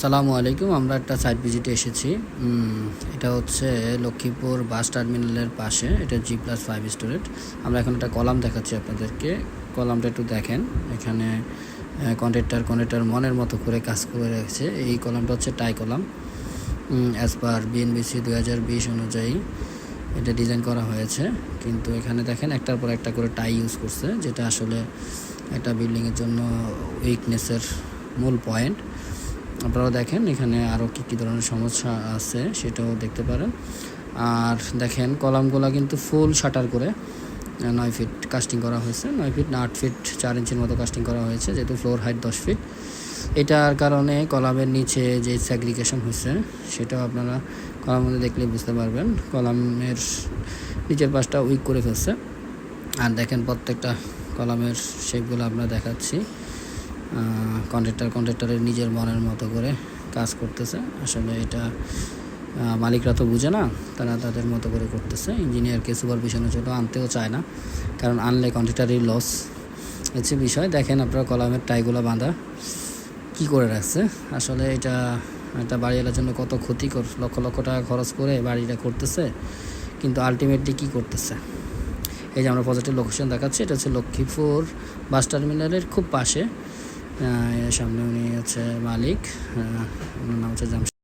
আসসালামু আলাইকুম, আমরা একটা সাইট ভিজিটে এসেছি। এটা হচ্ছে লক্ষ্মীপুর বাস টার্মিনালের পাশে, এটা জি প্লাস ফাইভ স্টোরেট আমরা এখন একটা কলাম দেখাচ্ছি আপনাদেরকে। কলামটা একটু দেখেন, এখানে কন্ট্রাক্টর কন্ট্রাক্টর মনের মতো করে কাজ করে রেখেছে। এই কলামটা হচ্ছে tie column. As per BNBC দু হাজার বিশ অনুযায়ী এটা ডিজাইন করা হয়েছে। কিন্তু এখানে দেখেন একটার পর একটা করে টাই ইউজ করছে, যেটা আসলে একটা বিল্ডিংয়ের জন্য উইকনেসের মূল পয়েন্ট আপনারা দেখেন এখানে আরও কী কী ধরনের সমস্যা আছে সেটাও দেখতে পারেন। আর দেখেন কলামগুলো কিন্তু ফুল শাটার করে নয় ফিট কাস্টিং করা হয়েছে, নয় ফিট না আট ফিট চার ইঞ্চির মতো কাস্টিং করা হয়েছে, যেহেতু ফ্লোর হাইট দশ ফিট। এটার কারণে কলামের নিচে যে স্যাগ্রিগেশন হয়েছে সেটাও আপনারা কলামের মধ্যে দেখলে বুঝতে পারবেন। কলামের নিচের পাশটা উইক করে ফেলছে। আর দেখেন প্রত্যেকটা কলামের শেপগুলো আমরা দেখাচ্ছি। কন্ট্রাক্টর কন্ট্রাক্টরের নিজের মনের মতো করে কাজ করতেছে। আসলে এটা মালিকরা তো বুঝে না, তারা তাদের মতো করে করতেছে। ইঞ্জিনিয়ারকে সুপারভিশনের জন্য আনতেও চায় না, কারণ আনলে কন্ট্রাক্টারই লস হচ্ছে বিষয়, দেখেন আপনারা কলামের টাইগুলো বাঁধা, কি করে রাখছে? আসলে এটা, একটা বাড়িওয়ালার জন্য কত ক্ষতিকর, লক্ষ লক্ষ টাকা খরচ করে বাড়িটা করতেছে, কিন্তু আলটিমেটলি কি করতেছে? এই যে আমরা পজিটিভ লোকেশন দেখাচ্ছি, এটা হচ্ছে লক্ষ্মীপুর বাস টার্মিনালের খুব পাশে। সামনে উনি হচ্ছে মালিক ওনার নাম হচ্ছে জামশেদ